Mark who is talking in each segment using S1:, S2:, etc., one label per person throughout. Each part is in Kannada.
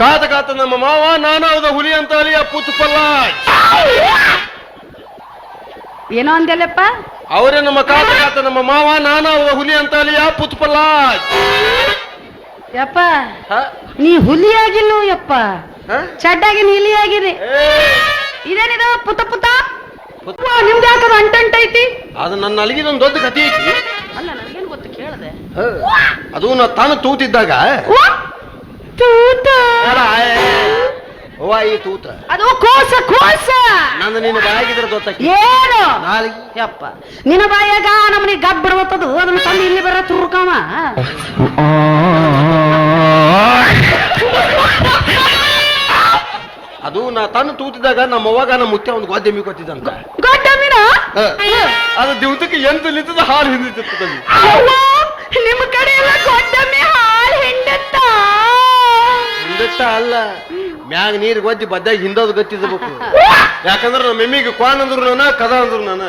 S1: ಕಾತ ಕಾತ ನಮ್ಮ ಮಾವ ನಾನಾವದ ಹುಲಿ ಅಂತ ಅಲಿಯ ಅಪ್ಪುತ್ತು ಪಲ್ಲ
S2: ಏನೋ ಅಂದೆಲ್ಲಪ್ಪ
S1: ಅವರೇ ನಮ್ಮ ಕಾತ ಕಾತ ನಮ್ಮ ಮಾವ ನಾನಾವದ ಹುಲಿ ಅಂತ ಅಲಿಯ ಅಪ್ಪುತ್ತು ಪಲ್ಲ
S2: ಯಪ್ಪ ನೀ ಹುಲಿ ಆಗಿಲ್ಲ ಯಪ್ಪ ಚಡ್ಡಾಗಿ ನೀಲಿ ಆಗಿದೆ ಇದೇನಿದು? ಪುತ ಪುತ? ನಿಮ್ದು ಯಾಕದು ಅಂಟಂಟ ಐತಿ?
S1: ಅದು ನನ್ನ ಅಲ್ಲಿಗಿದೊಂದು ದೊಡ್ಡ ಕಥೆ ಐತಿ.
S2: ಅಲ್ಲ ನನಗೇನು ಗೊತ್ತು ಕೇಳದೆ.
S1: ಅದು ನಾ ತಾನು ತೂತಿದ್ದಾಗ
S2: ತೂತ.
S1: ಅವ್ವ ಈ ತೂತ.
S2: ಅದು ಕೋಸ ಕೋಸ.
S1: ನಂದು ನಿನ್ನ ಬಾಯಾಗಿದ್ರೆ ಗೊತ್ತಾಕಿ
S2: ಏನು?
S1: ನಾಲಿಗೆ.
S2: ಯಪ್ಪ ನಿನ್ನ ಬಾಯಾಗ ನಮ್ಮನೆ ಗಬ್ ಬಿಡ್ಬತ್ತದು ಅದನ್ನ ತಂದು ಇಲ್ಲಿ ಬರ ತುರ್ಕವ
S1: ಅದು ನಾ ತನ್ನ ತೂತಿದಾಗ ನಮ್ಮ ಅವ್ವಾಗ ನಮ್ಮ ಮುತ್ತೆ ಒಂದು ಗೋದೆಮ್ಮಿ ಮೀಕೊತ್ತಿದ್ದಂತ
S2: ಗೊತ್ತ
S1: ಅದು ದಿವಸಕ್ಕೆ ಎಂತ ನಿಂತದ ಹಾಲು ಹಿಂದಿತ್ತು
S2: ನಿಮ್ಮ ಕಡೆ ಎಲ್ಲ ಗೊಡ್ಡಮ್ಮೆ ಹಾಲು ಹಿಂಡತ್ತ?
S1: ಹಿಂದಟ್ಟ ಅಲ್ಲ. ಮ್ಯಾಗ ನೀರ್ ಗೊತ್ತಿ ಬದ್ದಾಗ ಹಿಂದೋದು ಗತ್ತಿದ್ಬೇಕು. ಯಾಕಂದ್ರೆ ನಮ್ಮ ಎಮ್ಮಿಗೆ ಕ್ವಾನ್ ಅಂದ್ರು ನಾನ ಕದ ಅಂದ್ರು ನಾನ.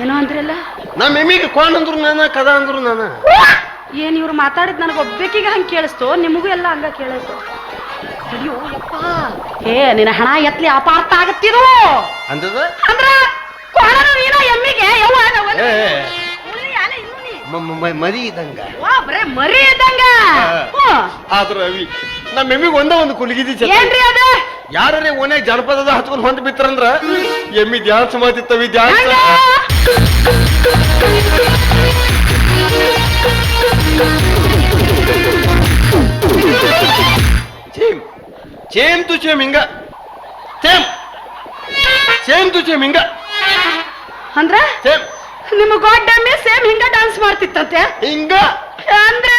S2: ಏನೋ ಅಂದ್ರಲ್ಲ?
S1: ನಮ್ಮ ಎಮ್ಮಿಗೆ ಕ್ವಾನ್ ಅಂದ್ರು ನಾನ ಕದ ಅಂದ್ರು ನಾನ.
S2: ಏನ್ ಇವ್ರು ಮಾತಾಡಿದ್ ನನಗೆ ಒಬ್ಬಕಿಗೆ ಹಂಗೆ ಕೇಳಿಸ್ತು ನಿಮಗೂ ಎಲ್ಲ ಹಂಗ ಕೇಳಿಸ್ತು. ಅಯ್ಯೋ ಯಪ್ಪ. ಏ ನಿನ್ನ ಹಣ ಎತ್ಲಿ ಅಪಾರ್ಥ ಆಗತ್ತಿರು?
S1: ಅಂದದ?
S2: ಅಂದ್ರ ನೀನ ಎಮ್ಮಿಗೆ ಯವ್ವ
S1: ಏ, ಮರಿ ಇದ್ದಂಗ.
S2: ಓ ಬರೇ ಮರಿ ಇದ್ದಂಗ.
S1: ಆದ್ರ ರವಿ ನಮ್ಮ ಎಮ್ಮಿಗೆ ಒಂದ ಒಂದು ಕುಲಗಿದಿ
S2: ಏನ್ರಿ ಅದ?
S1: ಯಾರೇ ಓನೇ ಜನಪದದ ಹತ್ಕೊಂಡು ಹೊಂದ್ ಬಿತ್ತರಂದ್ರ ಎಮ್ಮಿ ಧ್ಯಾನ ಮಾತಿತ್ತವಿ
S2: ಧ್ಯಾನ
S1: ಚೇಮ್ ತು ಚೇಮ್ ಹಿಂಗ. ಚೇಮ್ ಚೇಮ್ ತು ಚೇಮ್ ಹಿಂಗ.
S2: ಅಂದ್ರ?
S1: ಚೇಮ್
S2: ನಿಮ್ಮ ಗೊಡ್ಡಮ್ಮೆ ಸೇಮ್ ಹಿಂಗ ಡಾನ್ಸ್ ಮಾಡ್ತಿತ್ತಂತೆ
S1: ಹಿಂಗ
S2: ಅಂದ್ರೆ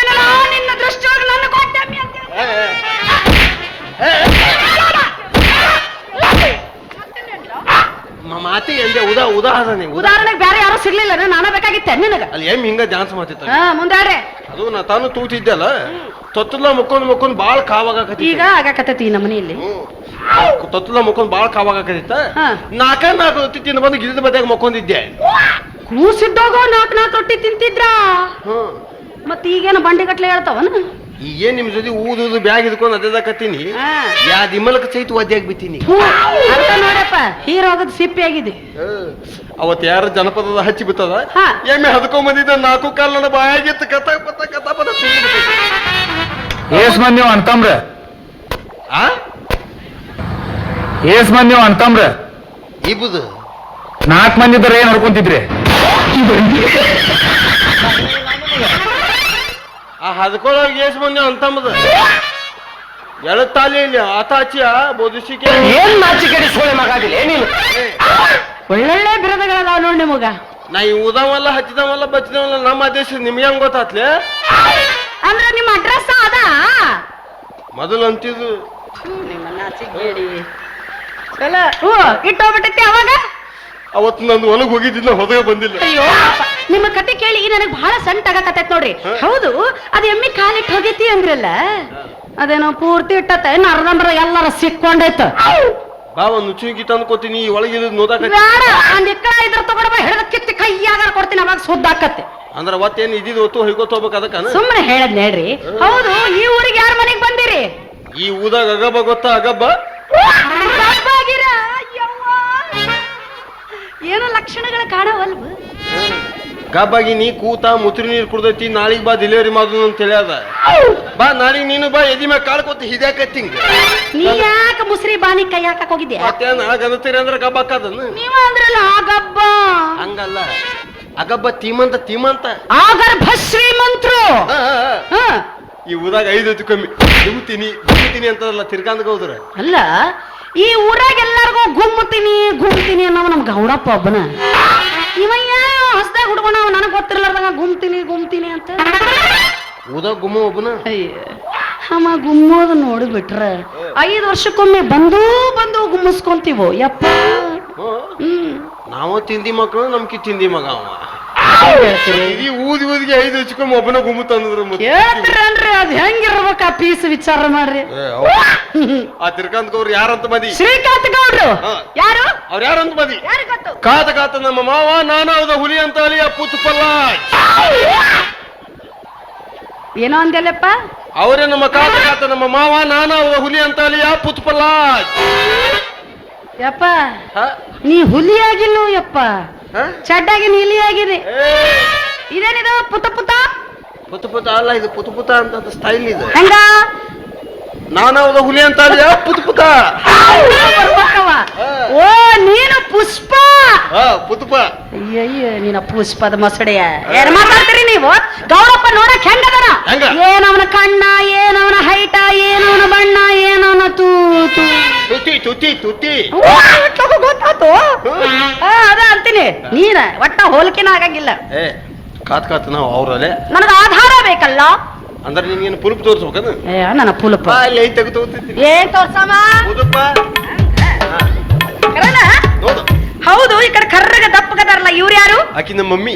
S2: ನಿನ್ನ ದೃಷ್ಟಿಯೊಳಗೆ ನನ್ನ ಗೊಡ್ಡಮ್ಮೆ ಅಂತ
S1: ಮಾತಿ ಎಂದೆ ಉದಾ ಉದಾಹರಣೆ ಉದಾ
S2: ಉದಾಹರಣೆಗೆ ಬೇರೆ ಯಾರು ಸಿಗ್ಲಿಲ್ಲ ನಾನು ಬೇಕಾಗಿತ್ತೆ ನಿನಗ
S1: ಅಲ್ಲಿ ಏನ್ ಹಿಂಗ ಡ್ಯಾನ್ಸ್ ಮಾಡ್ತಿತ್ತು
S2: ಹಾ ಮುಂದಾಡ್ರೆ
S1: ಅದು ನಾ ತಾನು ತೂತಿದ್ದಲ್ಲ ತೊತ್ತಲ ಮುಕ್ಕೊಂಡ್ ಮುಕ್ಕೊಂಡ್ ಬಾಳ್ ಕಾವಾಗಕತ್ತಿ
S2: ಈಗ ಆಗಾಕತ್ತೈತಿ ಈ ನಮ್ಮ ಮನೆಯಲ್ಲಿ
S1: ತೊತ್ತಲ ಮುಕ್ಕೊಂಡ್ ಬಾಳ್ ಕಾವಾಗಕತ್ತಿತ್ತ
S2: ನಾಕ
S1: ನಾಲ್ಕ ತಿಂದು ಬಂದು ಗಿಡದ ಬದಿಯಾಗ ಮಕ್ಕೊಂದಿದ್ದೆ
S2: ಕೂಸಿದ್ದೋಗ ನಾಲ್ಕು ನಾಲ್ಕು ರೊಟ್ಟಿ ತಿಂತಿದ್ರ?
S1: ಹ್ಮ್
S2: ಮತ್ ಈಗೇನು ಬಂಡಿ ಕಟ್ಲೆ ಹೇಳ್ತಾವನ?
S1: ಈಗೇನ್ ನಿಮ್ ಜೊತೆ ಊದು ಬ್ಯಾಗ್ ಇದ್ಕೊಂಡು ಅದೇದಕತ್ತೀನಿ
S2: ಹಾ.
S1: ಯಾ ದಿಮಲಕ ಸಹಿತ ಒದ್ಯಾಗ ಬಿತ್ತೀನಿ
S2: ಅಂತ ನೋಡಪ್ಪ ಹೀರೋ ಆಗದ್ ಸಿಪ್ಪಿ ಆಗಿದೆ.
S1: ಅವತ್ ಯಾರ ಜನಪದದ ಹಚ್ಚಿ ಬಿತ್ತದ. ಎಮ್ಮೆ ಹದ್ಕೊಂಡ್ ಬಂದಿದ್ದ ನಾಲ್ಕು ಕಾಲ್ ನನ್ನ ಬಾಯಾಗಿತ್ತು ಕಥ ಪತ ಕಥ ಪದ
S3: ಏಸ್ ಮಂದಿ ನೀವು ಅಂತಂಬ್ರ
S1: ಆ?
S3: ಏಸ್ ಮಂದಿ ನೀವು ಅಂತಂಬ್ರ
S1: ಇಬ್ಬದು.
S3: ನಾಲ್ಕು ಮಂದಿ ಇದ್ರೆ ಏನ್ ಹೊಡ್ಕೊಂತಿದ್ರಿ?
S1: ಆ ಹದ್ಕೊಳಗ ಏಸ್ ಮಂದಿ ಅಂತಂಬದ ಎಳತ್ತಾಲಿ ಇಲ್ಲಿ ಆತ ಹಚ್ಚಿಯ ಬೋಧಿಸಿಕೆ.
S3: ಏನ್ ನಾಚಿಕೆಡಿ ಸೋಳೆ ಮಗಾದಿಲ್ಲ ನೀನು
S2: ಒಳ್ಳೊಳ್ಳೆ ಬಿರದಗಳದಾವ ನೋಡಿ ನಿಮಗ.
S1: ನಾ ಈ ಉದವಲ್ಲ ಹಚ್ಚಿದವಲ್ಲ ಬಚ್ಚಿದವಲ್ಲ ನಮ್ಮ ದೇಶದ ನಿಮ್ಗೆ ಹೆಂಗ್ ಗೊತ್ತಾತ್ಲೆ?
S2: ಅಂದ್ರೆ ನಿಮ್ಮ ಅಡ್ರೆಸ್ ಅದ?
S1: ಮೊದಲು ಅಂತಿದ್ದು.
S2: ನಿಮ್ಮ ನಾಚಿಕೆಡಿ ಚಲೋ. ಹ್ಞೂ ಇಟ್ಟೋಗ್ಬಿಟ್ಟೈತಿ ಅವಾಗ?
S1: ಅವತ್ತು ನಾನು ಹೊಲಗ್ ಹೋಗಿದ್ದಿಲ್ಲ ಹೊದಗೆ ಬಂದಿಲ್ಲ.
S2: ಅಯ್ಯೋ ನಿಮ್ಮ ಕತೆ ಕೇಳಿ ನನಗೆ ಬಹಳ ಸಂಟ ಕತೆ ನೋಡ್ರಿ. ಹೌದು ಅದು ಎಮ್ಮಿ ಕಾಲಿಟ್ಟು ಹೋಗೈತಿ ಅಂದ್ರಲ್ಲ? ಅದೇನೋ ಪೂರ್ತಿ ಇಟ್ಟತ್ತೆ ಇನ್ನು ಎಲ್ಲರ ಎಲ್ಲಾರ ಸಿಕ್ಕೊಂಡೈತ.
S1: ಬಾ ಒಂದ್ ನುಚ್ಚುಗಿ ತಂದು ಕೊತೀನಿ ಈ ಒಳಗೆ ನೋದಾಕ
S2: ಬೇಡ ಒಂದ್ ಇಕ್ಕಳ ಇದ್ರ ತಗೊಂಡ ಹಿಡಿದ ಕಿತ್ತಿ ಕೈಯಾಗ ಕೊಡ್ತೀನಿ ಅವಾಗ ಸುದ್ದಾಕತ್ತೆ.
S1: ಅಂದ್ರ ಅವತ್ತೇನ್ ಇದ್ದಿದ್ದು ಒತ್ತು ಹೊಯ್ಕೋತ ಹೋಗ್ಬೇಕು ಅದಕ್ಕನ?
S2: ಸುಮ್ಮನೆ ಹೇಳದ್ ಹೇಳ್ರಿ. ಹೌದು ಈ ಊರಿಗೆ ಯಾರ ಮನೆಗೆ ಬಂದಿರಿ?
S1: ಈ ಊದಾಗ ಅಗಬ್ಬ ಗೊತ್ತಾ ಅಗಬ್ಬ?
S2: ಏನೋ ಲಕ್ಷಣಗಳು ಕಾಣವಲ್ವ?
S1: ಗಬ್ಬಾಗಿ ನೀ ಕೂತ ಮುತ್ರಿ ನೀರು ಕುಡ್ದೈತಿ ನಾಳಿಗೆ ಬಾ ಡಿಲಿವರಿ ಮಾಡೋದು ಅಂತ ಹೇಳ್ಯಾದ. ಬಾ ನಾಳಿಗೆ ನೀನು ಬಾ ಎದಿ ಮ್ಯಾಗ ಕಾಲ್ ಹಿದ್ಯಾಕತ್ತಿ ಹಿದ್ಯಾಕತ್ತಿಂಗ
S2: ನೀ ಯಾಕ ಮುಸ್ರಿ ಬಾನಿ ಕೈ ಹಾಕಕ್ ಹೋಗಿದ್ಯಾ?
S1: ನಾಳೆ ಗಂದತೀರಿ ಅಂದ್ರ ಗಬ್ಬ ಹಾಕದನ
S2: ನೀವ ಅಂದ್ರಲ್ಲ ಆ ಗಬ್ಬ.
S1: ಹಂಗಲ್ಲ. ಅಗಬ್ಬ ತೀಮಂತ ತೀಮಂತ.
S2: ಶ್ರೀಮಂತ್ರು.
S1: ಆ, ಆ, ಆ.
S2: ಹ.
S1: ಈ ಊದಾಗ ಐದು ಹೊತ್ತು ಕಮ್ಮಿ. ದುಮ್ತೀನಿ ದುಮ್ತೀನಿ ಅಂತದಲ್ಲ ತಿರ್ಗಾಂದ್ಗ ಹೋದ್ರೆ
S2: ಅಲ್ಲ ಈ ಊರಾಗ ಎಲ್ಲಾರ್ಗೂ ಗುಮ್ಮತೀನಿ ಗುಮ್ತೀನಿ ಅನ್ನೋ ನಮ್ ಗೌಡಪ್ಪ ಒಬ್ಬನ. ಇವ ಹೊಸದಾಗ ಹುಡ್ಕೊಂಡ ನನಗ್ ಗೊತ್ತಿರ್ಲಾರ್ದಂಗ ಗುಮ್ತೀನಿ ಗುಮ್ತೀನಿ ಅಂತ.
S1: ಊದಾಗ ಗುಮ್ಮ ಒಬ್ಬನ?
S2: ಅಮ್ಮ ಗುಮ್ಮೋದು ನೋಡಿಬಿಟ್ರ. ಐದು ವರ್ಷಕ್ಕೊಮ್ಮೆ ಬಂದು ಬಂದು ಗುಮ್ಮಿಸ್ಕೊಂತೀವೋ ಯಪ್ಪ. ನಾವು
S1: ನಾವ ತಿಂದಿ ಮಕ್ಕಳು ನಮ್ಗೆ ತಿಂದಿ ಮಗ ಅವ. ಇದೀ ಊದಿ ಊದಿಗೆ ಐದು ಹಚ್ಕೊಂಡ್ ಒಬ್ಬನ ಗುಮ್ಮು ತಂದ್ರು
S2: ಹೇಳ್ತೀರಲ್ರಿ ಅದ್ ಹೆಂಗಿರ್ಬೇಕ ಆ ಪೀಸ್ ವಿಚಾರ ಮಾಡ್ರಿ?
S1: ಆ ತಿರ್ಕಾಂತ್ಕವ್ರು ಯಾರಂತ ಮದಿ?
S2: ಶ್ರೀಕಾಂತ್ ಗೌಡ್ರು?
S1: ಹಾ.
S2: ಯಾರು?
S1: ಅವ್ರ ಯಾರಂತ ಮದಿ? ಕಾತ ಕಾತ ನಮ್ಮ ಮಾವ ನಾನಾವದ ಹುಲಿ ಅಂತ ಅಲಿ ಅಪ್ಪು ತುಪ್ಪಲ್ಲ
S2: ಏನೋ ಅಂದೆಲ್ಲಪ್ಪ
S1: ಅವರೇ ನಮ್ಮ ಕಾತ ಕಾತ ನಮ್ಮ ಮಾವ ನಾನ ಅವರ ಹುಲಿ ಅಂತ ಅಲಿಯ ಪುತ್ಪಲ್ಲ
S2: ಯಪ್ಪ ನೀ ಹುಲಿಯಾಗಿಲ್ಲ ಯಪ್ಪ? ಚಡ್ಡಾಗಿ ನೀಲಿ ಆಗಿದೆ ಇದೇನಿದು? ಪುತ ಪುತ?
S1: ಪುತ ಪುತ ಅಲ್ಲ ಇದು ಪುತ ಪುತ ಅಂತ ಸ್ಟೈಲ್ ಇದೆ.
S2: ಹೆಂಗ?
S1: ನಾನು ಅದು ಹುಲಿ ಅಂತ ಪುತ ಪುತ್.
S2: ಓ ನೀನು ಪುಷ್ಪ!
S1: ಪುತ್ಪ
S2: ಅಯ್ಯಯ್ಯ ನೀನ ಪುಷ್ಪದ ಮೊಸಡೆಯ ಏನ್ ಮಾತಾಡ್ತೀರಿ ನೀವು? ಗೌರಪ್ಪ ನೋಡಕ್ ಹೆಂಗದನ?
S1: ಹೆಂಗ?
S2: ಏನವನ ಕಣ್ಣ ಏನವನ ಹೈಟ ಏನವನ ಬಣ್ಣ ಏನವನ
S1: ತೂತು. ತುತಿ ತುತಿ
S2: ತುತಿ. ಇಟ್ಲೋಗು ಆ, ಅದ ಅಂತೀನಿ. ನೀನ ಒಟ್ಟ ಹೋಲಿಕೆನ ಆಗಂಗಿಲ್ಲ.
S1: ಏ ಕಾತ್ ಕಾತ್ ನಾವು ಅವ್ರಲ್ಲೇ.
S2: ನನಗ ಆಧಾರ ಬೇಕಲ್ಲ?
S1: ಅಂದ್ರೆ ನಿನ್ಗೇನು ಪುಲ್ಪ್ ತೋರ್ಸ್ಬೇಕನ?
S2: ಏ ನನ್ನ ಪುಲಪ
S1: ಬಾ ಇಲ್ಲಿ ಐತ್ ತೆಗೆದು ತಗೋತಿದ್ದೀನಿ.
S2: ಏನ್ ತೋರ್ಸಮ್ಮ?
S1: ಹೌದಪ್ಪ ಹಾ,
S2: ಕರೆನ?
S1: ನೋಡು.
S2: ಹೌದು ಈ ಕಡೆ ಕರ್ರಗ ದಪ್ಪಗದಾರಲ್ಲ ಇವ್ರು ಯಾರು?
S1: ಆಕಿ ನಮ್ಮ ಮಮ್ಮಿ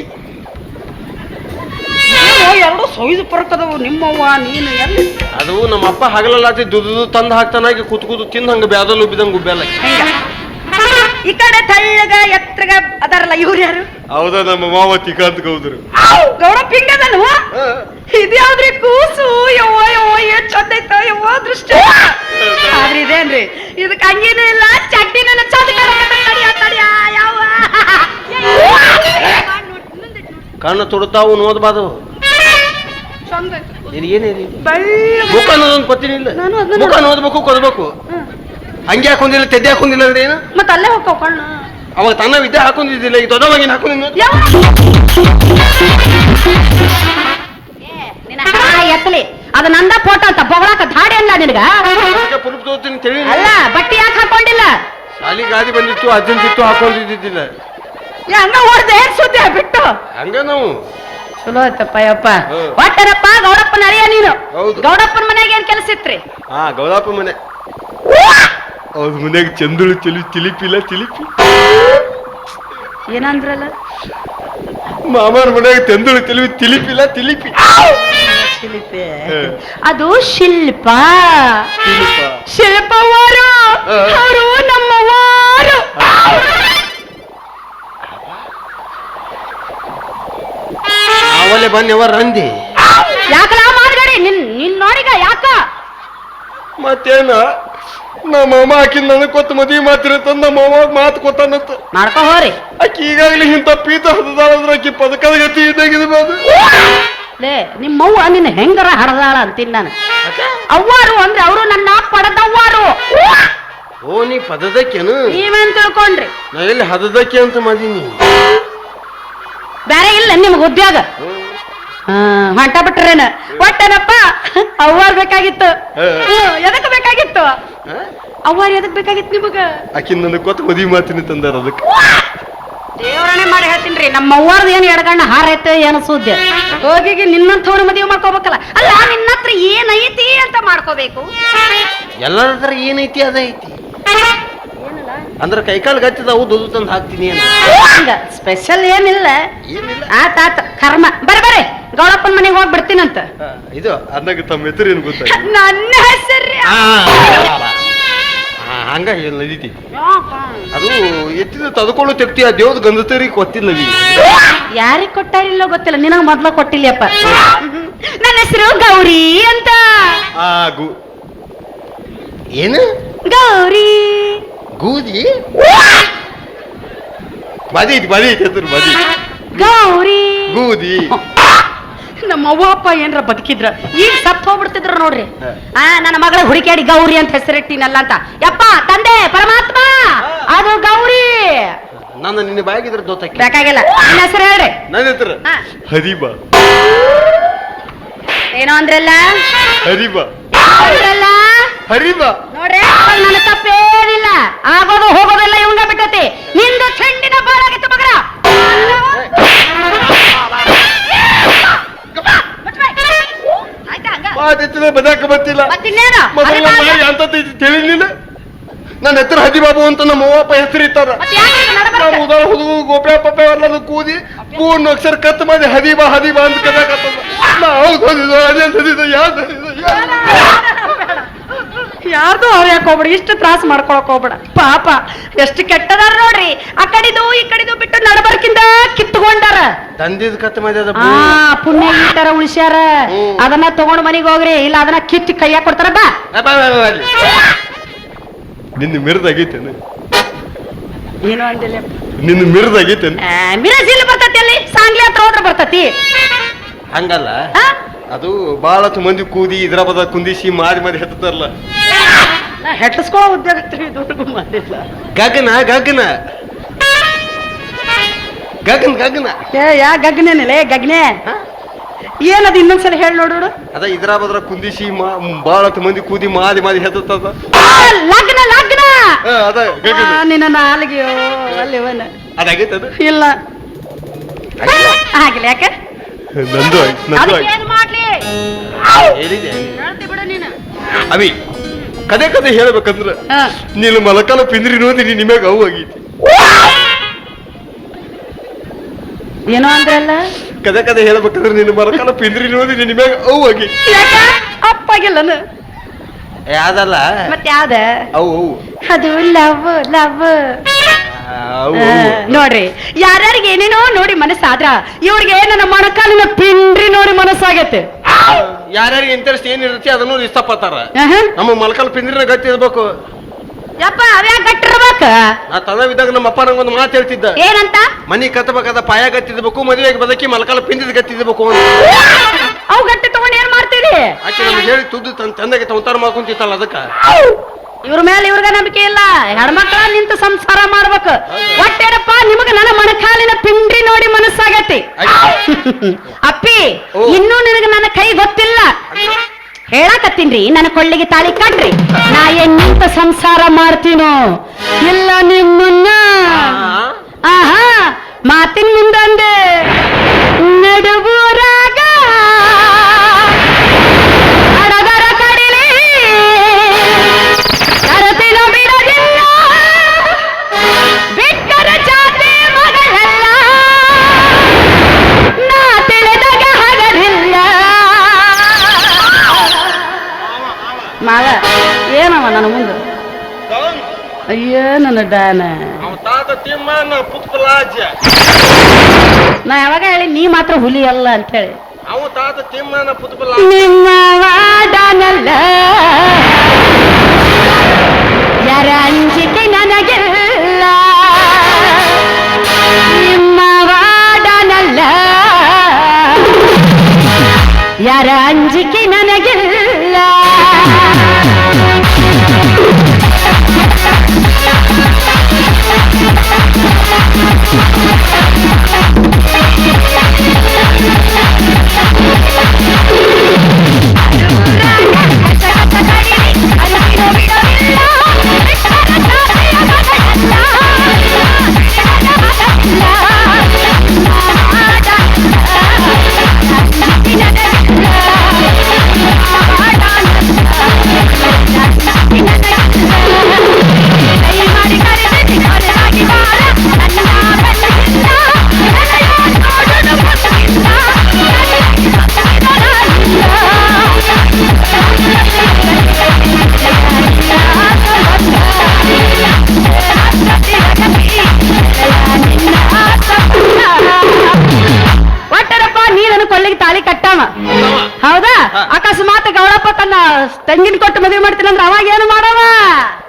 S2: ಎರಡು ಸೈಜ್ ಪರಕದವು ನಿಮ್ಮವ್ವ ನೀನು ಎಲ್ಲಿ?
S1: ಅದು ನಮ್ಮ ಅಪ್ಪ ಹಗಲಲ್ಲಾತಿ ದುದು ತಂದು ಹಾಕ್ತಾನಾಗಿ ಕೂತ್ ಕೂತು ತಿಂದು ಹಂಗ ಬ್ಯಾದಲ್ಲಿ ಉಬ್ಬಿದಂಗ ಉಬ್ಬಲ್ಲ
S2: ಹೆಂಗ? ಈ ಕಡೆ ತಳ್ಳಗ ಎತ್ತರಗ ಅದಾರಲ್ಲ ಇವ್ರು ಯಾರು
S1: ಹೌದಾ ನಮ್ಮ ಮಾವ ಕಾಂತ್ ಗೌದ್ರು
S2: ಗೌಡ ಪಿಂಗದನು ಇದ್ಯಾವ್ದ್ರಿ ಕೂಸು? ಯವ್ವ ಯವ್ವ ಏನ್ ಚಂದ ಐತ ಯವ್ವ ದೃಷ್ಟಿ? ಆದ್ರೆ ಇದೇನ್ರಿ ಇದಕ್ಕೆ ಹಂಗೇನು ಇಲ್ಲ ಚಡ್ಡಿನ ಚಂದ.
S1: ಕಣ್ಣು ತೊಡ್ತಾವು ನೋದ್ಬಾದು
S2: ಚಂದ.
S1: ನಿನಗೇನೇನಿ
S2: ಬೆಳ್ಳಗೆ
S1: ಮುಖ ನೋದ್ ಪತ್ತಿನ ಇಲ್ಲ
S2: ನಾನು
S1: ಮುಖ ನೋದ್ಬೇಕು ಕೊಡ್ಬೇಕು.
S2: ಹ್ಮ್.
S1: ಹಂಗೆ ಹಾಕೊಂಡಿಲ್ಲ ತೆದ್ದೆ ಹಾಕೊಂಡಿಲ್ಲ ಅಂದ್ರೆ ಏನು?
S2: ಮತ್ತ ಅಲ್ಲೇ ಹೋಗ್ತಾವ ಕಣ್ಣು.
S1: ಅವಾಗ ತನ್ನ ವಿದ್ಯೆ ಹಾಕೊಂಡಿದ್ದಿಲ್ಲ ಈ ದೊಡ್ಡವಾಗಿ ಹಾಕೊಂಡಿನ
S2: ಏ, ನಿನ್ನ ಹಣ ಎತ್ತಲಿ. ಅದು ನಂದ ಫೋಟೋ ಅಂತ ಬೊಗಳಾಕ ಧಾಡಿ ಅಲ್ಲ ನಿನಗ?
S1: ಪುರುಪ್ ತಿಳಿ
S2: ಅಲ್ಲ ಬಟ್ಟಿ ಯಾಕೆ ಹಾಕೊಂಡಿಲ್ಲ?
S1: ಶಾಲಿ ಗಾದಿ ಬಂದಿತ್ತು ಅಜ್ಜನ್ ಸಿತ್ತು ಹಾಕೊಂಡಿದ್ದಿದ್ದಿಲ್ಲ.
S2: ಏ, ಹಂಗ ಓಡ್ದೆ ಏನ್ ಸುದ್ದಿ ಬಿಟ್ಟು?
S1: ಹಂಗ ನಾವು.
S2: ಚಲೋ ಆಯ್ತಪ್ಪ ಯಪ್ಪ. ಒಟ್ಟರಪ್ಪ ಗೌಡಪ್ಪನ ಅರಿಯ ನೀನು.
S1: ಹೌದು.
S2: ಗೌಡಪ್ಪನ ಮನೆಗೆ ಏನ್ ಕೆಲಸ ಇತ್ರಿ?
S1: ಹಾ ಗೌಡಪ್ಪನ ಮನೆ. ಅವ್ರ ಮನ್ಯಾಗ ಚಂದ್ರುಳು ಚಿಲಿ ಚಿಲಿಪಿಲ್ಲ ತಿಲಿಪಿ
S2: ಏನಂದ್ರಲ್ಲ?
S1: ಮಾಮರ ಮನ್ಯಾಗ ತಂದುಳು ಚಿಲಿಪಿ ತಿಲಿಪಿಲ್ಲ ತಿಲಿಪಿ.
S2: ಅದು ಶಿಲ್ಪ. ಶಿಲ್ಪವಾರು ಅವರು ನಮ್ಮವಾರು.
S1: ಅವಲೆ ರಂದಿ. ಅಂದಿ
S2: ಯಾಕಲ ಮಾರ್ಗಡಿ ನಿನ್ ನಿನ್ ನೋಡಿಗ ಯಾಕ?
S1: ಮತ್ತೇನ ನಮ್ಮ ಅಮ್ಮ ಆಕಿ ನನಗ್ ಕೊತ್ತ ಮದ್ವಿ ಮಾತಿರತ್ತ ನಮ್ಮ ಅಮ್ಮ ಮಾತು ಕೊತ್ತಾನಂತ
S2: ಮಾಡ್ಕೊ ಹೋರಿ
S1: ಆಕಿ ಈಗಾಗಲೇ ಇಂಥ ಪೀತ ಹದದಾಳಂದ್ರೆ ಆಕಿ ಪದಕದ ಗತಿ ಇದ್ದಾಗಿದೆ ಬಾದು
S2: ಲೇ ನಿಮ್ಮವ್ವ ನಿನ್ನ ಹೆಂಗರ ಹಡದಾಳ ಅಂತೀನಿ ನಾನು. ಅವ್ವಾರು ಅಂದ್ರೆ ಅವರು ನನ್ನ ಪಡೆದವ್ವಾರು.
S1: ಓ ನೀ ಪದದಕ್ಕೇನು?
S2: ನೀವೇನ್ ತಿಳ್ಕೊಂಡ್ರಿ?
S1: ನಾ ಎಲ್ಲಿ ಹದದಕ್ಕೆ ಅಂತ ಮದಿನಿ
S2: ಬೇರೆ ಇಲ್ಲ ನಿಮ್ಗೆ ಉದ್ಯೋಗ. ಹೊಂಟ ಬಿಟ್ರೇನ? ಒಟ್ಟೇನಪ್ಪ ಅವ್ವಾರ್ ಬೇಕಾಗಿತ್ತು. ಎದಕ್ ಬೇಕಾಗಿತ್ತು? ಅವ್ವಾರ್ ಎದಕ್ ಬೇಕಾಗಿತ್ತು ನಿಮಗ?
S1: ಆಕಿ ನನ್ನ ಕೊತ್ತ ಮದಿ ಮಾತಿನ ತಂದಾರ ಅದಕ್ಕೆ.
S2: ದೇವರಣೆ ಮಾಡಿ ಹೇಳ್ತೀನಿ ನಮ್ಮ ಅವ್ವಾರ್ದ ಏನು ಎಡಗಣ್ಣ ಹಾರೈತೆ ಏನು ಸುದ್ದಿ? ಹೋಗಿ ನಿನ್ನಂತ ಥೋಡಿ ಮದುವೆ ಮಾಡ್ಕೋಬೇಕಲ್ಲ. ಅಲ್ಲ ನಿನ್ನ ಹತ್ರ ಏನೈತಿ ಅಂತ ಮಾಡ್ಕೋಬೇಕು?
S1: ಎಲ್ಲರ ಹತ್ರ ಏನೈತಿ ಅದ ಐತಿ ಅಂದ್ರ ಕೈಕಾಲು ಗಚ್ಚಿದಾವು ದುದು ತಂದು ಹಾಕ್ತೀನಿ ಅಂತ.
S2: ಹಂಗ ಸ್ಪೆಷಲ್ ಏನಿಲ್ಲ.
S1: ಏನಿಲ್ಲ.
S2: ಆತ ಆತ ಕರ್ಮ. ಬರ ಬರೇ. ಗೌಡಪ್ಪನ ಮನೆಗೆ ಹೋಗಿ ಬಿಡ್ತೀನಂತ.
S1: ಆ, ಇದು ಅನ್ನಕ್ಕೆ ತಮ್ಮ ಹೆಸರು ಏನು ಗೊತ್ತಾ
S2: ನನ್ನ ಹೆಸರು
S1: ಹಂಗ ಹೇಳ ನದೀತಿ ಅದು ಎತ್ತಿದ ತದ್ಕೊಳ್ಳೋ ತೆಗ್ತಿ ಆ ದೇವ್ದ ಗಂಧತರಿ ಕೊತ್ತಿಲ್ಲ ನದಿ
S2: ಯಾರಿಗ್ ಕೊಟ್ಟಾರಿಲ್ಲ ಗೊತ್ತಿಲ್ಲ. ನಿನಗೆ ಮೊದ್ಲ ಕೊಟ್ಟಿಲ್ಲಪ್ಪ ನನ್ನ ಹೆಸರು ಗೌರಿ ಅಂತ.
S1: ಆ ಗು ಏನು?
S2: ಗೌರಿ.
S1: ಗೂದಿ? ಬದಿ ಬದೀತಿ ಬದಿ ಹೆಸರು ಬದಿ
S2: ಗೌರಿ.
S1: ಗೂದಿ.
S2: ನಮ್ಮ ಅವ್ವ ಅಪ್ಪ ಏನ್ರ ಬದುಕಿದ್ರ? ಈಗ ಸತ್ ಹೋಗ್ಬಿಡ್ತಿದ್ರ ನೋಡ್ರಿ. ಆ ನನ್ನ ಮಗಳ ಹುಡುಕ್ಯಾಡಿ ಗೌರಿ ಅಂತ ಹೆಸರಿಟ್ಟಿನಲ್ಲ ಅಂತ. ಯಪ್ಪ ತಂದೆ ಪರಮಾತ್ಮ ಅದು ಗೌರಿ.
S1: ನನ್ನ ನಿನ್ನ ಬಾಯಿಗಿದ್ರೆ ದೋತಕ್ಕೆ.
S2: ಬೇಕಾಗಿಲ್ಲ. ನನ್ನ ಹೆಸರು ಹೇಳ್ರಿ.
S1: ನನ್ನ ಹೆಸರು?
S2: ಹಾ.
S1: ಹರಿಬಾ.
S2: ಏನೋ ಅಂದ್ರಲ್ಲ?
S1: ಹರಿಬಾ.
S2: ಅಂದ್ರಲ್ಲ?
S1: ಹರಿಬಾ
S2: ನೋಡ್ರಿ ನನ್ನ ತಪ್ಪೇನಿಲ್ಲ. ಆಗೋದು ಹೋಗೋದೆಲ್ಲ ಇವಂಗ ಬಿಟ್ಟತಿ. ನಿಂದು ಚೆಂಡಿನ ಬಾಳಾಗಿತ್ತು ಮಗರ
S1: ಬದಾಕ ಬರ್ತಿಲ್ಲ.
S2: ಮತ್ತಿನ್ನೇನು?
S1: ಮೊದಲ ಬಾಯಿ ಅಂತದ್ದು ತಿಳಿಲಿಲ್ಲ ನನ್ನ ಹೆಸರು ಹದಿಬಾಬು ಅಂತ ನಮ್ಮ ಅವ್ವಪ್ಪ ಹೆಸರು
S2: ನಡಬರ್ಕ?
S1: ನಾವು ಉದಾಳ ಹುಡುಗ ಗೋಪ್ಯ ಪಪ್ಪ ಎಲ್ಲದು ಕೂದಿ ಕೂನ್ ಅಕ್ಷರ ಕತ್ ಮಾಡಿ ಹದಿಬಾ ಹದಿಬಾ ಅಂತ ಕದಾಕತ್ತದ ನಾ ಹೌದು ಹದಿದ ಅದೇ ಹದಿದ ಯಾವ್ದು ಹದಿದ
S2: ಯಾರ್ದು ಅವ್ರು ಯಾಕೆ ಹೋಗ್ಬೇಡ ಇಷ್ಟು ತ್ರಾಸ ಮಾಡ್ಕೊಳಕ್ ಹೋಗ್ಬೇಡ. ಪಾಪ ಎಷ್ಟು ಕೆಟ್ಟದಾರ ನೋಡ್ರಿ. ಆ ಕಡಿದು ಈ ಕಡಿದು ಬಿಟ್ಟು ನಡಬರ್ಕಿಂದ ಕಿತ್ಕೊಂಡಾರ
S1: ತಂದಿದ್ ಕತ್ ಮದ್ಯದ
S2: ಆ ಪುಣ್ಯ ಈ ತರ ಉಳಿಸ್ಯಾರ ಅದನ್ನ ತಗೊಂಡ್ ಮನಿಗ್ ಹೋಗ್ರಿ ಇಲ್ಲ ಅದನ್ನ ಕಿತ್ತು ಕೈಯಾಗ ಕೊಡ್ತಾರ ಬಾ.
S1: ನಿನ್ನ ಮಿರ್ದಾಗೈತೇನು
S2: ಏನು ಅಂದಿಲ್ಲ.
S1: ನಿನ್ನ ಮಿರ್ದಾಗೈತೇನು
S2: ಮಿರಜಿಲ್ ಬರ್ತತಿ ಅಲ್ಲಿ? ಸಾಂಗ್ಲಿ ಹತ್ರ ಹೋದ್ರ ಬರ್ತತಿ.
S1: ಹಂಗಲ್ಲ.
S2: ಆ?
S1: ಅದು ಬಹಳಷ್ಟು ಮಂದಿ ಕೂದಿ ಇದ್ರ ಬದ ಕುಂದಿಸಿ ಮಾರಿ ಮಾರಿ ಹೆತ್ತಾರಲ್ಲ
S2: ನಾ ಹೆಟ್ಟಿಸ್ಕೋ ಉದ್ಯೋಗ ಮಾಡಿಲ್ಲ.
S1: ಗಗನ ಗಗನ. ಗಗನ್ ಗಗನ.
S2: ಏ ಯಾ ಗಗ್ನೇನಿಲ್ಲ ಏ ಗಗ್ನೆ. ಏನದು ಇನ್ನೊಂದ್ಸಲ ಹೇಳಿ ನೋಡು
S1: ಅದ ಇದ್ರ ಬದ್ರ ಕುಂದಿಸಿ ಬಹಳಷ್ಟು ಮಂದಿ ಕೂದಿ ಮಾದಿ ಮಾದಿ ಹೆತ್ತದ
S2: ಲಗ್ನ ಲಗ್ನ.
S1: ಅದ ಗಗನ.
S2: ಆ, ನಿನ್ನ ನಾಲ್ಗೆ ಅಲ್ಲಿ ಅವನ
S1: ಅದಾಗೈತದ?
S2: ಇಲ್ಲ. ಆಗಿಲ್ಲ. ಯಾಕೆ?
S1: ನಂದು ಆಯ್ತು ನಂದು ಆಯ್ತು.
S2: ಏನ್ ಮಾಡ್ಲಿ?
S1: ಹೇಳಿದೆ
S2: ಹೇಳ್ತಿ ಬಿಡು ನೀನು.
S1: ಅವಿ ಕದೆ ಕದೆ ಹೇಳ್ಬೇಕಂದ್ರ
S2: ಹಾ.
S1: ನೀನು ಮಲಕಾಲ ಪಿಂದ್ರಿ ನೋಡಿ ನಿಮಗೆ ಅವು ಆಗೈತಿ
S2: ಏನೋ ಅಂದ್ರಲ್ಲ
S1: ಕದೆ ಕದೆ ಹೇಳ್ಬೇಕಂದ್ರ ನೀನು ಮಲಕಾಲ ಪಿಂದ್ರಿ ನೋಡಿ ನಿಮಗೆ ಅವು ಆಗೈತಿ
S2: ಯಾಕ? ಯಾವ್ದಲ್ಲ
S1: ಏ ಅದಲ್ಲ
S2: ಮತ್ತೆ ಯಾವ್ದ
S1: ಅವು ಅವು.
S2: ಅದು ಲವ್ ಲವ್. ನೋಡ್ರಿ ಯಾರ್ಯಾರಿಗೆ ಏನೇನೋ ನೋಡಿ ಮನಸ್ಸಾದ್ರ ಇವ್ರಿಗೆ ನನ್ನ ಮೊಣಕಾಲಿನ ಪಿಂಡ್ರಿ ನೋಡಿ ಮನಸ್ಸಾಗೈತೆ
S1: ಯಾರ್ಯಾರಿಗೆ ಇಂಟ್ರೆಸ್ಟ್ ಏನಿರುತ್ತೆ ಅದನ್ನು ಇಷ್ಟಪಡ್ತಾರ. ನಮ್ಮ ಮಲಕಾಲ ಪಿಂದ್ರಿನ ಗತಿ ಇರ್ಬೇಕು.
S2: ಯಪ್ಪ ಅವ್ಯಾ ಕಟ್ಟಿರ್ಬೇಕ
S1: ನಾ ತನವಿದ್ದಾಗ ನಮ್ಮ ಅಪ್ಪ ನಂಗೊಂದು ಮಾತು ಹೇಳ್ತಿದ್ದ.
S2: ಏನಂತ?
S1: ಮನಿ ಕತ್ತಬೇಕಾದ ಪಾಯ ಗತ್ತಿದ್ಬೇಕು ಮದುವೆಗೆ ಬದಕಿ ಮಲಕಾಲ ಪಿಂದಿದ ಗತ್ತಿದ್ಬೇಕು ಅಂತ.
S2: ಅವು ಗಟ್ಟಿ ತಗೊಂಡು ಏನ್ ಮಾಡ್ತೀರಿ?
S1: ಆಕೆ ನಮ್ಗೆ ಹೇಳಿ ತುದ್ದು ತನ್ನ ತಂದೆಗೆ ತೊಂತಾರ ಮಾಡ್ಕೊಂತಿತ್ತಲ್ಲ ಅದಕ್ಕ.
S2: ಇವ್ರ ಮೇಲೆ ಇವ್ರಿಗ ನಂಬಿಕೆ ಇಲ್ಲ. ಹೆಣ್ಮಕ್ಳ ನಿಂತು ಸಂಸಾರ ಮಾಡ್ಬೇಕು. ಒಟ್ಟೇನಪ್ಪ ನಿಮಗ ನನ್ನ ಮಣಕಾಲಿನ ಪಿಂಡಿ ನೋಡಿ ಮನಸ್ಸಾಗತಿ ಅಪ್ಪಿ. ಇನ್ನೂ ನಿನಗ ನನ್ನ ಕೈ ಗೊತ್ತಿಲ್ಲ. ಹೇಳಾಕತ್ತೀನ್ರಿ ನನ್ನ ಕೊಳ್ಳಿಗೆ ತಾಳಿ ಕಟ್ರಿ. ನಾ ಏನ್ ನಿಂತ ಸಂಸಾರ ಮಾಡ್ತೀನೋ? ಇಲ್ಲ ನಿಮ್ಮನ್ನ? ಆಹಾ ಮಾತಿನ ಮುಂದಂದೆ. ನಡುಬೂರಾಗ
S1: ತಾತ ತಿಮ್ಮನ ಪುತ್ಪಲಾಜ
S2: ನಾ ಯಾವಾಗ ಹೇಳಿ ನೀ ಮಾತ್ರ ಹುಲಿ ಅಲ್ಲ ಅಂತ ಹೇಳಿ.
S1: ಅವ ತಾತ ತಿಮ್ಮನ ಪುತ್ಪಲ
S2: ನಿಮ್ಮ ವಾಡನಲ್ಲ ತಂಗಿನ ಕೊಟ್ಟು ಮದುವೆ ಮಾಡ್ತೀನಿ ಅಂದ್ರೆ ಅವಾಗ ಏನು ಮಾಡವ?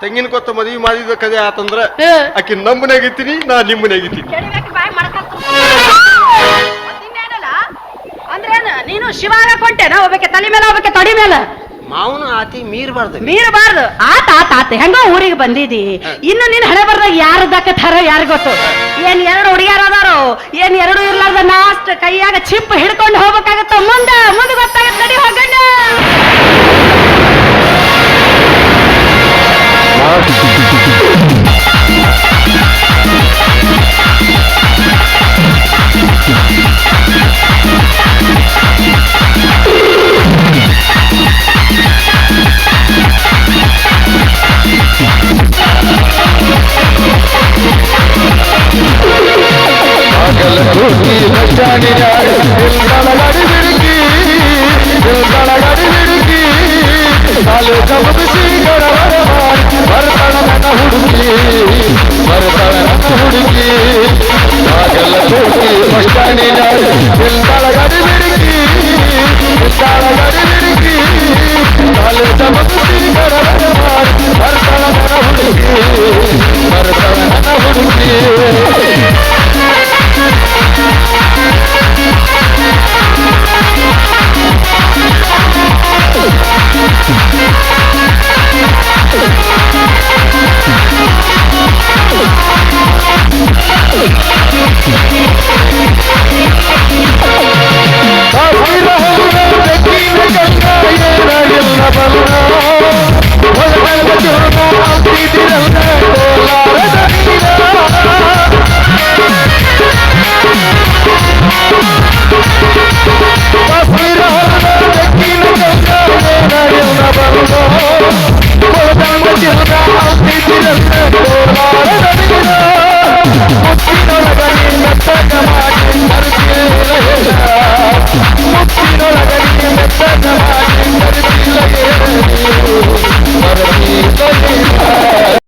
S1: ತೆಂಗಿನ ಕೊತ್ತ ಮದುವೆ ಮಾಡಿದ ಕದೆ ಆತಂದ್ರ
S2: ಹೇ.
S1: ಆಕಿ ನಮ್ಮನಾಗಿತ್ತೀನಿ ನಾ ನಿಮ್ಮನಾಗಿತ್ತೀನಿ
S2: ಅಂದ್ರೇನು ನೀನು ಶಿವಾಗ ನಾ ಒಬ್ಬಕ್ಕೆ ತಲೆ ಮೇಲೆ ಒಬ್ಬಕ್ಕೆ ತೊಡಿ ಮೇಲೆ?
S1: ಮಾವನು ಆತಿ ಮೀರ್ಬಾರ್ದು.
S2: ಮೀರಬಾರ್ದು. ಆತ ಆತ ಆತ ಹೆಂಗೋ ಊರಿಗೆ ಬಂದಿದಿ. ಇನ್ನು ನೀನ್ ಹಳೆ ಬರ್ದಾಗ ಯಾರು ದಕ್ಕತ್ತಾರ ಯಾರು ಗೊತ್ತು? ಏನ್ ಎರಡು ಹುಡುಗಿಯರ್ ಅದಾರು ಏನ್ ಎರಡು ಇರ್ಲಾರ್ದ ನಾಷ್ಟ ಕೈಯಾಗ ಚಿಪ್ ಹಿಡ್ಕೊಂಡು ಹೋಗ್ಬೇಕಾಗತ್ತ? ಮುಂದ ಮುಂದೆ ಗೊತ್ತಾಗತ್ತ ನಡಿ ಹೋಗಣ್ಣ.
S4: Dark